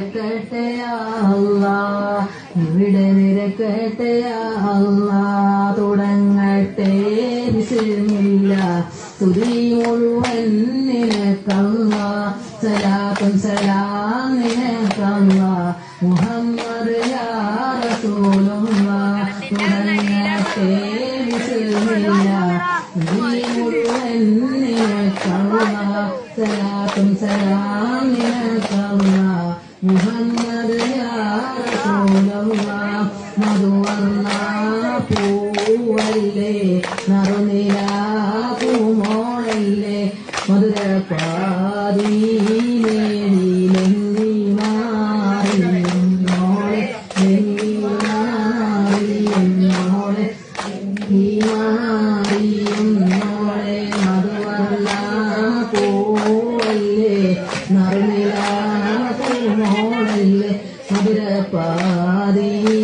നിരക്കട്ടെ ഇവിടെ നിരക്കട്ടെ തുടങ്ങട്ടെ വിസിമില്ല തുതി മുഴുവൻ നിനക്കല്ല. സലാത്തും സലാം നിനക്കല്ല. മുഹമ്മദ് തുടങ്ങട്ടെ വിസിമില്ല തുതി മുഴുവൻ നിനക്കല്ല. സലാത്തും സലാം നിനക്കല്ല. മുഹമ്മദ് മധുവർണ പൂവല്ലേ നറുനില പൂമോളല്ലേ മധുര പാതീലേലി മാറിയോളെ ലെല്ലി മാറിയോളെ ഈ മാറിയോളെ മധുവർണ പൂവല്ലേ നറുനില പൂമോളല്ലേ മധുര പാതീലേ